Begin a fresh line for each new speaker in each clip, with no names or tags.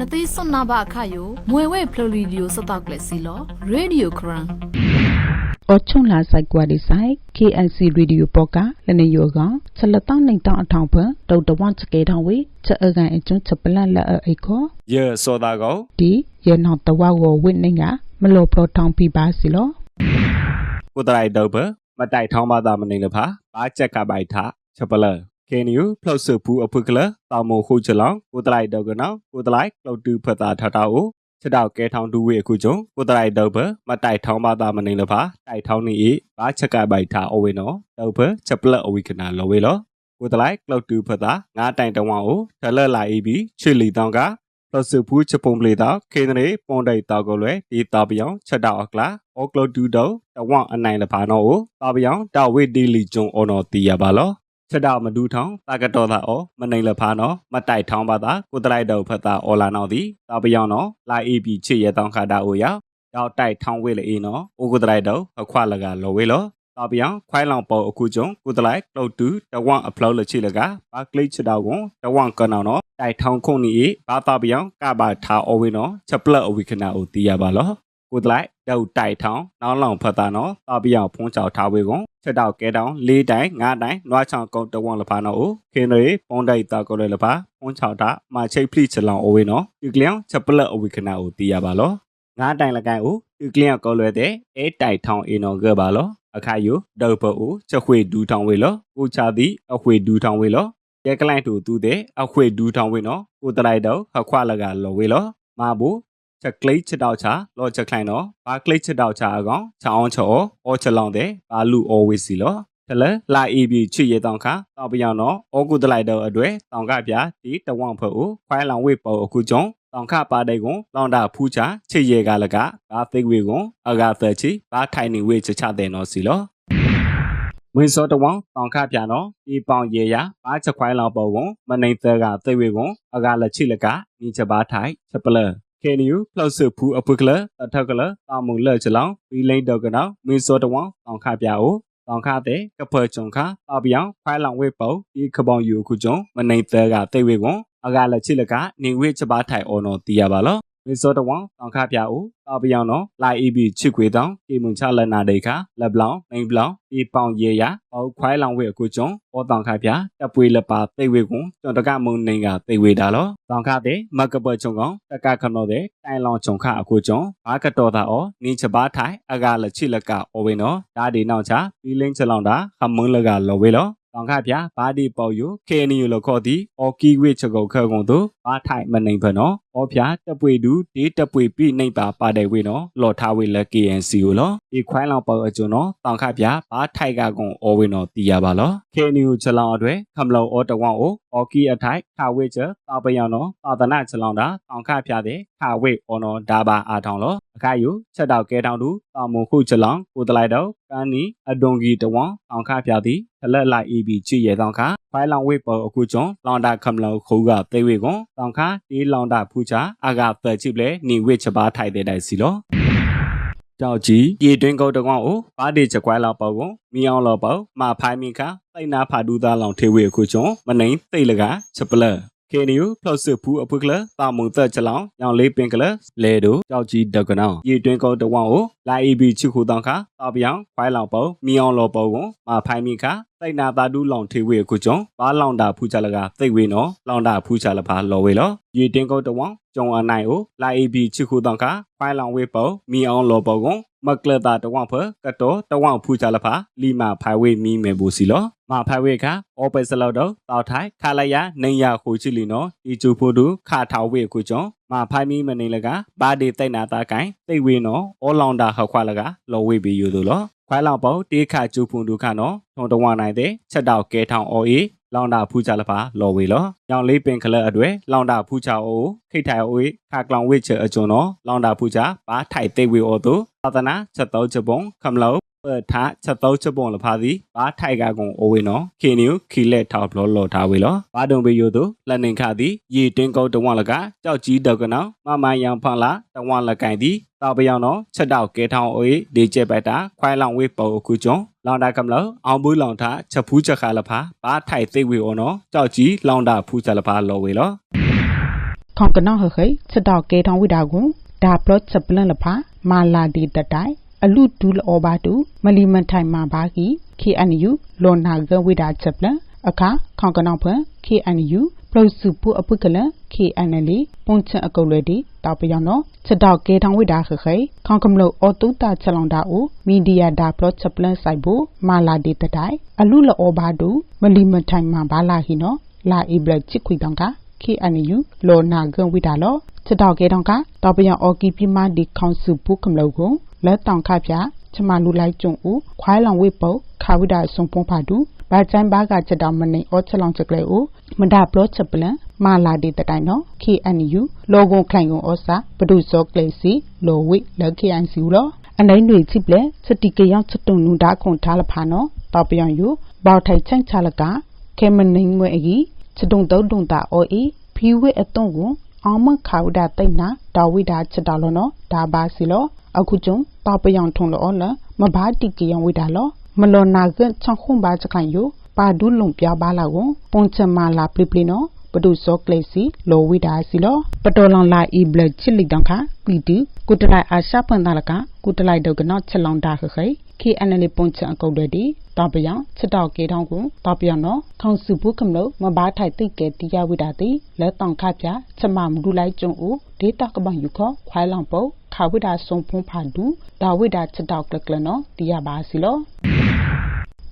နသေးစွန်နာဘအခါယိုမွေဝဲဖလိုရီဒီယိုစတော့ကလစီလောရေဒီယိုခရန်
အချုံလာဆိုင်ကွာဒီဆိုင် KNC ရေဒီယိုပေါ်ကလနေယောကချက်လက်တောင်းနိုင်တောင်းအထောင်ဖန်ဒေါက်တာဝန်ချကေထောင်ဝေချက်အကန်အကျွန်းချက်ပလတ်လက်အိခေါ်
ယေစောတာကော
ဒီယေနောင်တဝဝဝိနေကမလောပလထောင်ပြပါစီလော
ကိုတရိုက်တော့ဘမတိုက်ထောင်းမသာမနေလဖာဘာချက်ကပိုက်ထချက်ပလတ် နီယဖလောက်ဆပူအဖုကလတာမိုခုချလောင်ကိုတရိုက်တော့ကနောကိုတရိုက်ကလောက်တူဖတာထတာအိုချက်တော့ကဲထောင်းတူဝေအခုကျုံကိုတရိုက်တော့ဘမတိုက်ထောင်းပါတာမနေလဖာတိုက်ထောင်းနေဤဘာချက်ကပိုက်ထအဝေနော်တော့ဘချက်ပလအဝိကနာလောဝေလောကိုတလိုက်ကလောက်တူဖတာငါတိုင်တဝောင်းကိုထလလာအီဘီချွေလီတောင်းက plus ဘူးချပုံပလေတာခေနရေပွန်ဒိုက်တာကိုလွယ်ဒီတာပြောင်ချက်တော့ကလာအောကလဒူတော့တဝအနိုင်လဖာနော်ကိုတာပြောင်တာဝိဒီလီဂျွန်အော်နော်တီရပါလော ချက်တော့မဒူထောင်းတာကတော်တာအောမနိုင်လဖာနော်မတိုက်ထောင်းပါတာကိုတလိုက်တော့ဖတ်တာအော်လာနော်ဒီတာပြောင်နော်လာအေးပြီချစ်ရတောင်းခါတာအိုရောက်တော့တိုက်ထောင်းဝေးလေအေးနော်အိုကိုတလိုက်တော့အခွာလကလော်ဝေးလောတာပြောင်ခွိုင်းလောင်ပေါ်အခုကျုံကိုတလိုက်လောက်တူတဝအဖလောက်လချိလကဘာကလိချတော့ကွန်တဝကနောင်နော်တိုက်ထောင်းခုန်နီဘာတာပြောင်ကဘာထားအဝေးနော်ချက်ပလက်အဝိခနာကိုတီးရပါလောကိုတလိုက်တောက်တိုက်ထောင်းနောင်းလောင်ဖတ်တာနော်တာပြောင်ဖုံးချောက်ထားဝေကွန် ချက်တော့ကဲတောင်းလေးတိုင်ငါးတိုင်နွားချောင်းကုန်းတဝလဖာနော်ကိုခင်းရီပုံတိုက်တာကိုလည်းလဖာဖုံးချောက်တာမချိတ်ဖလိချလောင်အဝေးနော်ဒီကလျောင်ချက်ပလက်အဝိခနာကိုတီးရပါလောငါးတိုင်လကန်ကိုဒီကလျောင်ကောလွယ်တဲ့အဲတိုက်ထောင်းအင်းနော်ကပါလောအခါယိုဒေါ်ပိုချက်ခွေဒူးထောင်းဝေလောကိုချသည်အခွေဒူးထောင်းဝေလောကျဲကလိုက်တူသူတဲ့အခွေဒူးထောင်းဝေနော်ကိုတလိုက်တော့ခခွာလကလော်ဝေလောမာဘူး ချက်ကလေးချတောက်ချာလော်ချက်ခိုင်နော်ဘာကလေးချတောက်ချာအကောင်ချောင်းချောအောချလောင်တဲ့ဘာလူအောဝေစီလောတလဲလာအီဘီချွေရတောင်ခါတောက်ပြောင်တော့အောကုတလိုက်တော့အတွေ့တောင်ကပြဒီတဝန့်ဖို့ခွိုင်းလောင်ဝေပေါ်အခုကျုံတောင်ခပါတဲ့ကွန်လောင်တာဖူးချချေရကလကဘာသိဝေကွန်အဂါသချီဘာထိုင်နေဝေချချတဲ့နော်စီလောမင်းစောတဝောင်းတောင်ခပြနော်ဒီပေါင်ရေရဘာချက်ခွိုင်းလောင်ပေါ်ကွန်မနိုင်သကသိဝေကွန်အဂါလက်ချိလကနီချက်ဘာထိုင်ချက်ပလ ကေနီယူဖလောက်ဆဖူအပုကလတထကလတာမုံလက်ချလောင်ဝီလိန်တော့ကနော်မင်းစောတဝောင်းတောင်ခပြအိုတောင်ခတဲ့ကဖချုံခအပြောင်ခွိုင်းလောင်ဝေပေါ်ဒီခပောင်ယူခုကျုံမနိုင်သကသိဝေကွန်အဂါလက်ချိလကနေဝေချက်ဘာထိုင်အော်နော်တီးရပါလော မင်းစောတဝောင်းတောင်ခပြအိုတာပြောင်နော်လာအီဘီချစ်ခွေတောင်ကေမွန်ချလက်နာဒိခလက်ဘလောင်မိန်ဘလောင်ဒီပေါင်ရေရပေါခွိုင်းလောင်ဝေအခုကျုံပေါ်တောင်ခပြတပ်ပွေလက်ပါသိဝေကွန်ကျွန်တကမုံနေကသိဝေတာလောတောင်ခတဲ့မကပချုံကောင်တကခနောတဲ့တိုင်လောင်ချုံခအခုကျုံဘာကတော်တာအောနင်းချပါထိုင်အဂါလက်ချိလက်ကအော်ဝေနော်ဒါဒီနောက်ချဘီလင်းချလောင်တာခမွန်းလကလော်ဝေလောတောင်ခပြဘာဒီပေါ်ယူခေနီယူလခေါ်သည်အော်ကီဝေချကောခဲကုန်တို့ဘာထိုင်မနိုင်ဖနော်အော်ပြတပ်ပွေတူဒီတပ်ပွေပြီနှိပ်ပါပါတဲ့ဝေနော်လော်ထားဝေလက် KNC ကိုလောဒီခွိုင်းလောင်ပေါ်အကျွန်းနော်တောင်ခပြဘာထိုက်ကကုန်အော်ဝေနော်တီးရပါလောခေနီယူချလောင်အတွက်ခမလောအော်တဝောင်းကိုအော်ကီအထိုက်ခဝေချတာပယောင်နော်သာသနာချလောင်တာတောင်ခပြတဲ့ခဝေအော်နော်ဒါပါအားထောင်လောအခါယူချက်တော့ကဲထောင်တူတာမုံခုချလောင်ကိုတလိုက်တော့ကန်းနီအဒွန်ဂီတဝောင်းတောင်ခပြသည်ထလက်လိုက် EB ချီရဲတောင်ခဖိုင်လောင်ဝေပေါ်အခုကျွန်းလောင်တာခမလောခုကသေဝေကွန်တောင်ခဒီလောင်တာဖူချာအာကပချိပလေနေဝေချပါထိုက်တဲ့တိုင်စီလောတောက်ကြီးရေတွင်းကုတ်တကောင်ကိုဘာဒီချက်ကွိုင်းလောက်ပေါ့ကွန်မီအောင်လောက်ပေါ့မာဖိုင်မီခသိနာဖာဒူသားလောင်ထေဝေအခုကျွန်းမနိုင်သိလကချက်ပလကေ နီယဖလောက်စစ်ဖူးအပုကလတာမုံသက်ချလောင်ညောင်လေးပင်ကလလဲတို့တောက်ကြီးဒကနောင်ရေတွင်းကုတ်တကောင်ကိုလာအီဘီချစ်ခုတောင်ခတာပြောင်ဖိုင်လောင်ပေါ့မီအောင်လောက်ပေါ့ကွန်မာဖိုင်မီခသိနာတာဒူးလောင်ထေဝေအခုကျွန်းဘာလောင်တာဖူးချလကသိဝေနော်လောင်တာဖူးချလပါလော်ဝေလောရေတင်းကုတ်တကောင်ကျုံအနိုင်ကိုလာအီဘီချစ်ခုတောင်ခဖိုင်လောင်ဝေပေါ့မီအောင်လော်ပေါ့ကွန်မကလတာတဝန့်ဖကတော်တဝန့်ဖူချလဖာလီမာဖိုင်ဝေမီမေဘူစီလော မာဖိုင်ဝေခအော်ပက်စလောက်တော့တောက်ထိုင်ခါလိုက်ရနေရခိုချီလီနော်ဒီချူဖိုတူခါထောက်ဝေခုကျော်မာဖိုင်မီမနေလကဘာဒီတိတ်နာတာကိုင်တိတ်ဝေနော်အောလောင်တာခခွာလကလော်ဝေပြီးယူသူလောခွိုင်းလောင်ပေါ့တေးခကျူဖုန်ဒုခနော်ထုံတဝနိုင်တဲ့ချက်တော့ကဲထောင်အော်အေးလောင်တာဖူးချလပါလော်ဝေလောညောင်လေးပင်ခလက်အတွေ့လောင်တာဖူးချအိုခိတ်ထိုင်အိုခါကလောင်ဝေချအကျွန်းနော်လောင်တာဖူးချဘာထိုက်သိဝေအော်သူသာသနာချက်တော့ချက်ပုံခမလောပ ထချက်တော့ချက်ပုံလဖာစီဘာထိုက်ကကုံအိုဝေနော်ခေနီယခီလက်ထောက်ဘလောလော်ထားဝေလောဘာတုံပေယိုသူလက်နေခသည်ရေတင်းကုတ်တဝလကကြောက်ကြီးတော့ကနောမမယံဖန်လာတဝလကင်သည်တောက်ပြောင်နော်ချက်တော့ကဲထောင်းအိုဒီချက်ပိုက်တာခွိုင်းလောင်ဝေးပေါ်အခုကျွန်းလောင်တာကမလောအောင်ဘူးလောင်တာချက်ဖူးချက်ခါလဖာဘာထိုက်သိဝေအော်နော်ကြောက်ကြီးလောင်တာဖူးချက်လဖာလော်ဝေလော
ခခေါကနောဟခေချက်တော့ကေထောင်းဝိဒါကိုဒါပလော့ချက်ပလန်လဖာမာလာဒီတတိုင် အလူဒူလောဘာတူမလီမန်ထိုင်မှာဘာကီ KNU လောနာဂဝိဒါချက်ပလန်အခါခေါကနောဖန် KNU ပလုစုပူအပုကလ KNL ပုံချအကုတ်လွယ်တီတောက်ပြောင်းတော့ချက်တော့ကေထောင်းဝိဒါခခေခေါကမလို့အော်တူတာချက်လောင်တာအိုမီဒီယာဒါပလော့ချက်ပလန်ဆိုင်ဘူမာလာဒီတတိုင်အလူလောဘာတူမလီမန်ထိုင်မှာဘာလာဟီနော်လာအီဘလချစ်ခွေတောင်က KNU လောနာဂံဝိဒါလောချက်တော့ကေတောင်ကတောက်ပြောင်းအော်ကီပြမဒီကောင်စုပူကမလို့ကို လက်တောင်ခပြချမလူလိုက်ကြုံဦးခွိုင်းလောင်ဝိပုတ်ခါဝိဒါဆုံပုံဖာတူဘာချန်ဘာကချက်တော်မနေအောချက်လောင်ချက်ကလေးဦးမဒါပလော့ချက်ပလန်မာလာဒီတတိုင်နော် KNU လောဂွန်ခိုင်ကွန်ဩစာပဒုဇောကလေးစီလောဝိလက် KNC လောအနိုင်တွေချိပလက်စတိကရောက်ချက်တုံနူဒါခွန်ထားလဖာနော်တောက်ပြောင်ယူဘောက်ထိုင်ချန့်ချလကခဲမနိငွေအကြီးချက်တုံတုံတုံတာအော်အီဖီဝိအတုံကိုအောင်မခါဝဒတိတ်နာဒါဝိဒါချက်တော်လောနော်ဒါပါစီလော အခုကျုံတောက်ပြောင်ထုံလောလမဘာတိကယံဝိဒါလောမလောနာကချောင်းခုံပါချခိုင်ယိုပါဒူးလုံပြပါလာကိုပုံချမာလာပလီပလီနော်ပဒုစောကလေးစီလောဝိဒါစီလောပတော်လောင်လာအီဘလချစ်လိတောင်ခပီတူကုတလိုက်အာရှပန်တာလကကုတလိုက်တော့ကနောက်ချက်လောင်တာခခိ KNL ပုံချအကုတ်တွေတီတပယံချက်တော့ကေတောင်းကိုတပယံနော်ခေါင်စုဘူးကမလို့မဘာထိုက်တိတ်ကဲတီရဝိဒါတီလက်တောင်ခပြချက်မမဒူလိုက်ကျုံဦးဒေတာကပန်ယူခခွိုင်းလောင်ပုတ် ခါဝိဒါဆုံဖုံးဖာဒူဒါဝိဒါချက်တော့ကလကလနော်တီရပါစီလော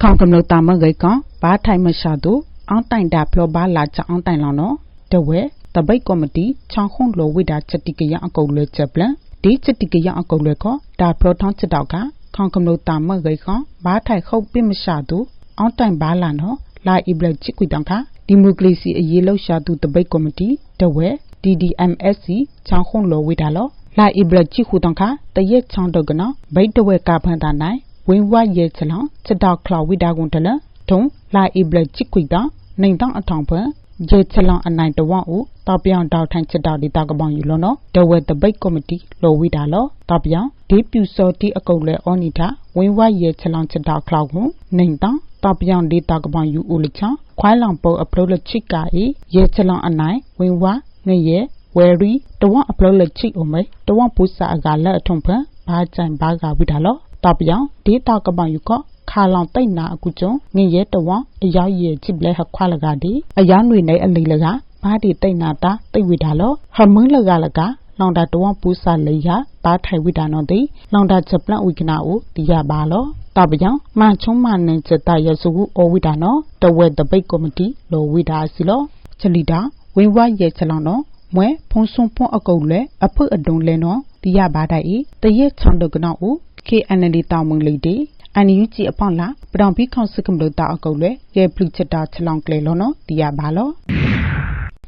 ခေါင်ကမလို့တာမဂိတ်ကဘာထိုင်မရှာသူအောင်တိုင်တာဖလောဘာလာချအောင်တိုင်လောင်နော်တဝဲတပိတ်ကော်မတီချောင်းခုံလိုဝိဒါချက်တိကရအကုတ်လွဲချက်ပလန်ဒီချက်တိကရအကုတ်လွဲခဒါဖလောထောင်းချက်တော့ကခေါင်ကမလို့တာမဂိတ်ကဘာထိုင်ခုတ်ပြမရှာသူအောင်တိုင်ဘာလာနော်လာအီဘလချစ်ကွီတောင်ခဒီမိုကရေစီအရေးလှုပ်ရှားသူတပိတ်ကော်မတီတဝဲ DDMSC ချောင်းခုံလိုဝိဒါလော လာအီဘလချစ်ခုတောင်ခတရက်ချောင်းတော့ကနော်ဘိတ်တဝဲကဖန်တာနိုင်ဝင်းဝရဲချလောင်ချက်တော့ခလာဝိဒါကွန်တလထုံလာအီဘလချစ်ကွီတောင်နိုင်တောင်အထောင်ဖွယ်ဂျေချလောင်အနိုင်တဝဦးတောက်ပြောင်တောက်ထိုင်ချက်တောက်ဒီတောက်ကပောင်ယူလို့နော်ဒဝဲတပိတ်ကော်မတီလောဝိတာလောတောက်ပြောင်ဒီပြူစော်တီအကုတ်လဲအော်နီတာဝင်းဝရဲချလောင်ချက်တောက်ခလောက်ကိုနိုင်တောင်တောက်ပြောင်ဒီတောက်ကပောင်ယူဦးလချောင်းခွိုင်းလောင်ပေါ်အပလိုလချစ်ကာဤရဲချလောင်အနိုင်ဝင်းဝငရဲ ဝယ်ရီတဝအပလိုလချစ်အမေတဝပူစာအကလက်အထုံဖန်ဘာကြိုင်ဘာကဝိတာလောတောက်ပြောင်ဒီတောက်ကပောင်ယူကခါလောင်တိတ်နာအခုကျုံငရဲတဝအရောက်ရချစ်လဲဟခွာလကဒီအယောင်တွေနဲ့အလိလကဘာဒီတိတ်နာတာတိတ်ဝိတာလောဟမင်းလကလကလောင်တာတဝပူစာလေရဘာထိုင်ဝိတာနော်တိလောင်တာချက်ပလန့်ဝိကနာဦးတီရပါလောတပကြောင်မချုံမနဲ့ချက်တရစုကူအဝိတာနော်တဝဲတပိတ်ကော်မတီလောဝိတာစီလောချလီတာဝင်းဝရဲချလောင်နော် မွဲဖုံဆုံဖွန်အကုတ်လဲအဖုအတုံလဲနော်တီရပါတိုင်တရက်ချောင်းတကနော်ဦး KNL တောင်မုံလေးတီအန်ယူဂျီအပေါင်လာပဒေါင်ပြီးခေါစကမလို့တာအကုတ်လဲရဲပလူချက်တာချလောင်ကလေလောနော်တီရပါလော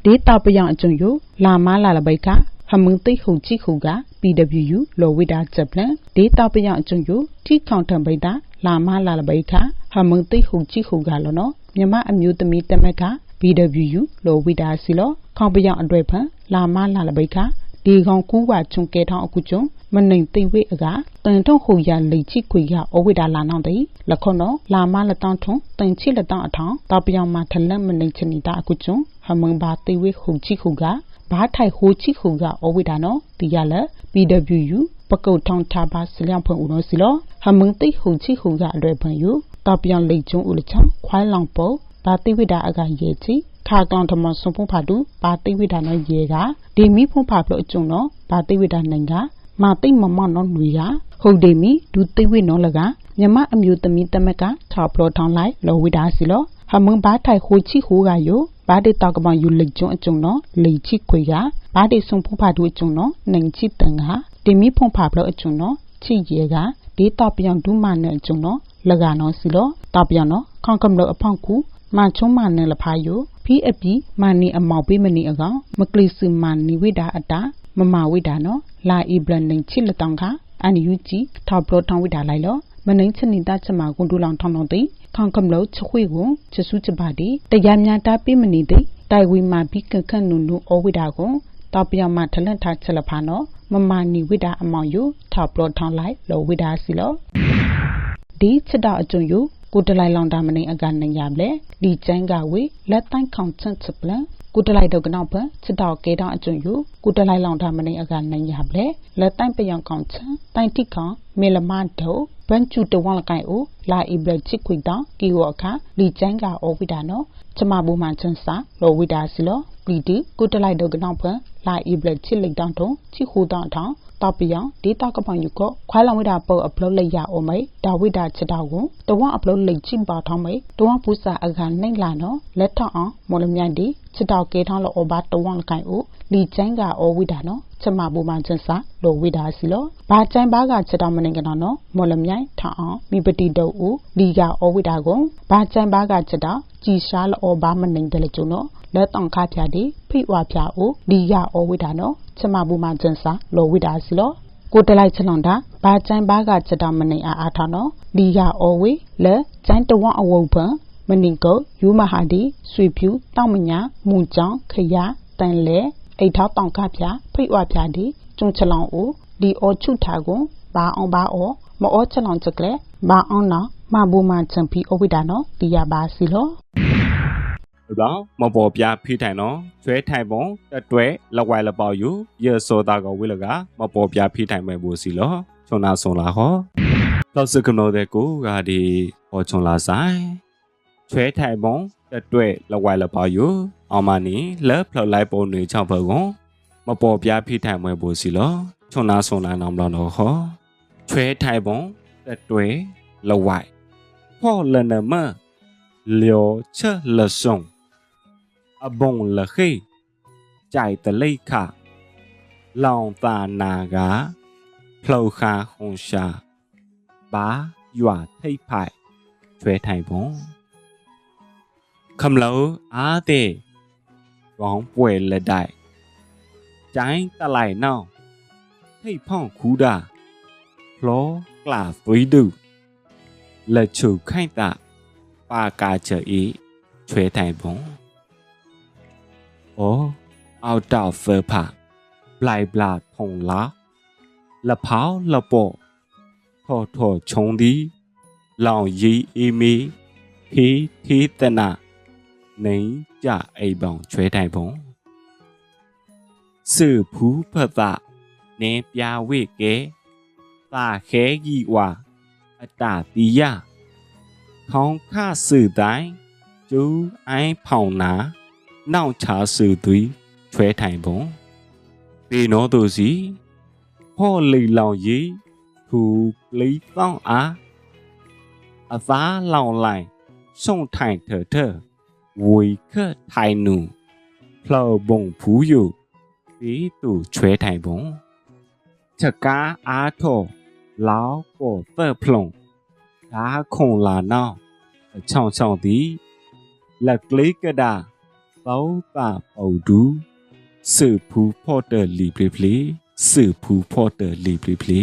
ဒေတာပယံအကျုံယလာမလာလဘိတ်ကဟမင်းသိခုချိခုက PWU လောဝိဒါဂျပလန်ဒေတာပယံအကျုံယတီခေါန်ထံဘိတ်တာလာမလာလဘိတ်ကဟမင်းသိခုချိခုကလောနော်မြမအမျိုးသမီးတမက်က BWU လောဝိဒါစီလောခေါပယံအတွေ့ဖန်လာမလာလဘိတ်ကဒီကောင်ကူးဝချုံကဲထောင်းအခုကျုံမနိုင်သိဝိအကတန်ထုံဟူရလိချိခွေရအဝိဒါလာနောင်းတိလခွန်တော့လာမလက်တောင်းထုံတန်ချိလက်တောင်းအထောင်းတောက်ပြောင်မှာထလက်မနိုင်ချနီတာအခုကျုံဟမန်ဘာသိဝိဟူချိခုကဘာထိုင်ဟိုချိခုကအဝိဒါနော်တီရလက် PWU ပကုတ်ထောင်းထားပါစလျံဖွင့်ဦးလို့စီလောဟမန်သိဟူချိခုကအလွယ်ဖွင့်ယူတောက်ပြောင်လိကျုံဦးလချောင်းခွိုင်းလောင်ပုတ် ဘာသိဝိဒါအကရေချီခါကောင်ထမဆွန်ဖုန်ဖာတူဘာသိဝိဒါနော်ရေကဒီမီဖုန်ဖာပလို့အကျုံနော်ဘာသိဝိဒါနိုင်ကမာသိမမနော်နွေကဟုတ်တယ်မီဒူသိဝိနော်လကမြမအမျိုးသမီးတမက်ကထောက်ပလောထောင်းလိုက်လောဝိဒါစီလောဟမန်ဘာထိုင်ခိုချီခိုကယောဘာဒေတောက်ကမယူလိကျုံအကျုံနော်လိချိခွေကဘာဒေဆုံဖုန်ဖာတူအကျုံနော်နိုင်ချိတန်ကဒီမီဖုန်ဖာပလို့အကျုံနော်ချိရေကဒေတာပြောင်ဒူးမနဲ့အကျုံနော်လကနော်စီလောတာပြောင်နော်ခေါင်ကမလို့အဖောက်ကူ မချုံမနဲ့လဖာယိုဖီအပီမာနီအမောက်ပေးမနီအကောင်မကလီစုမာနီဝိဒါအတာမမဝိဒါနော်လာအီဘလန်နင်းချစ်လတောင်ကအန်ယူဂျီထောက်ပလောထောင်းဝိဒါလိုက်လောမနိုင်ချနီတာချမကွန်ဒူလောင်ထောင်းတော့တိခေါင်ကမလို့ချခွေကိုချစုချပါတီတရားများတာပေးမနေတိတိုင်ဝီမာဘီကခန့်နုနုအဝိဒါကိုတောက်ပြောင်မထလန့်ထားချက်လဖာနော်မမနီဝိဒါအမောင်ယိုထောက်ပလောထောင်းလိုက်လောဝိဒါစီလောဒီချက်တော့အကျုံယို ကိုတလိုက်လောင်တာမနေအကနိုင်ရပလေဒီကျန်းကဝေလက်တိုင်းခေါင်ချန့်ချပလန်ကုတလိုက်တော့ကနောက်ဖန်ချစ်တော်ကေတောင်းအကျွန်းယူကုတလိုက်လောင်ထားမနေအကနိုင်ရပလေလက်တိုင်ပယောင်ကောင်ချန်တိုင်တိကောင်မေလမဒိုဘန်ချူတဝန်လကိုင်အိုလာအိဘလချစ်ခွေတောင်းကီဝအခါလီချိုင်းကအော်ဝိဒါနော်ချမဘူမှန်ချန်စာလောဝိဒါစီလော ပလီတီကုတလိုက်တော့ကနောက်ဖန်လာအိဘလချစ်လိတ်တောင်းတုံချီခူတောင်းထောင်းတောက်ပြောင်ဒေတာကပောင်ယူကခွာလောင်ဝိဒါပေါ်အပလော့လိုက်ရအောင်မိဒါဝိဒါချစ်တော်ကိုတဝအပလော့လိုက်ချင်းပါထောင်းမိတဝပူစာအခါနိုင်လာနော်လက်ထောက်အောင်မော်လမြိုင်ဒီချစ်တော်ကေထောင်းလောအဘတဝလကိုင်အိုလီချိုင်းကအော်ဝိဒါနော်ချမဘူမှန်ချန်စာလောဝိဒါစီလောဘာချိုင်းဘာကချစ်တော်မနေကနော်နော်မော်လမြိုင်ထောင်းအောင်မိပတိတုတ်ဦးလီကအော်ဝိဒါကိုဘာချိုင်းဘာကချစ်တော်ကြည်ရှားလောဘာမနေတဲ့လေကျုံနော် လက်တောင်ခါဖြာဒီဖိဝါဖြာအိုလီကအော်ဝိဒါနော်ချမဘူမှန်ချန်စာလောဝိဒါစီလောကိုတလိုက်ချလွန်တာဘာကျိုင်းဘာကချက်တော်မနေအားအားထောင်းနော်လီယာအော်ဝေလဲကျိုင်းတဝအဝုတ်ပံမနင်ကိုယူမဟာဒီဆွေဖြူတောက်မညာမူချောင်းခရတန်လဲအိတ်ထောက်တောင်ခပြဖိတ်ဝပြဒီကျုံချလောင်အိုဒီအော်ချုထားကိုဘာအောင်ဘာအော်မအောချလောင်ချက်ကလေဘာအောင်နော်မဘူမချန်ပီအိုဝိဒါနော်ဒီယာဘာစီလော
ဟုတ်တော့မပေါ်ပြဖိထိုင်နော်ကျွဲထိုင်ပုံတက်တွဲလက်ဝိုင်လပေါယူရစောတာကဝိလကမပေါ်ပြဖိထိုင်မဲ့ဘူးစီလောချုံနာဆုံလာဟောတော့စကနောတဲ့ကိုကဒီဟောချုံလာဆိုင်ကျွဲထိုင်ပုံတက်တွဲလက်ဝိုင်လပေါယူအောင်မနီလက်ဖလောက်လိုက်ပုံတွေချောက်ဘကုံမပေါ်ပြဖိထိုင်မဲ့ဘူးစီလောချုံနာဆုံလာနောင်လောတော့ဟောကျွဲထိုင်ပုံတက်တွဲလက်ဝိုင်ဖော်လနမလျောချက်လဆုံ အဘုံလခိကြိုက်တလိခလောင်တာနာကဖလောက်ခါဟုံရှာဘာရွာထိတ်ဖိုက်ကျွဲထိုင်ပုံခမလောအားတဲ့ရောင်းပွဲလက်တိုက်ကျိုင်းတလိုက်နောင်းထိတ်ဖောင်းခူးတာဖလောကလာသွေးတူလက်ချုပ်ခိုင်တာပါကာချေဤကျွဲထိုင်ပုံ โอ้เอาดาวเฟอร์ผาปลายปลาพงละละเผาละโปทอทอชงดีลองยีอีมีทีทีตนาไหนจะไอบองช่วยได้บงสื่อผู้ภาษาเนปยาเวเกตาเขยีว่าอตาติยาของข้าสื่อได้จูไอเผาหนา တောင်းအားအသားလောင်လိုက်ဆုံထိုင်ထထဝေခထိုင်နူဖလောဘုံဖူးယုပေတူချွဲထိုင်ပုံချက်ကားအားထောလောင်းပေါ်သက်ဖလုံဓာခုံလာနောက်ချောင်းချောင်းသည်လက်ကလေးကဒါ သောတာပေါဒူစေဖူဖော့တယ်လီပလီပလီစေဖူဖော့တယ်လီပလီပလီ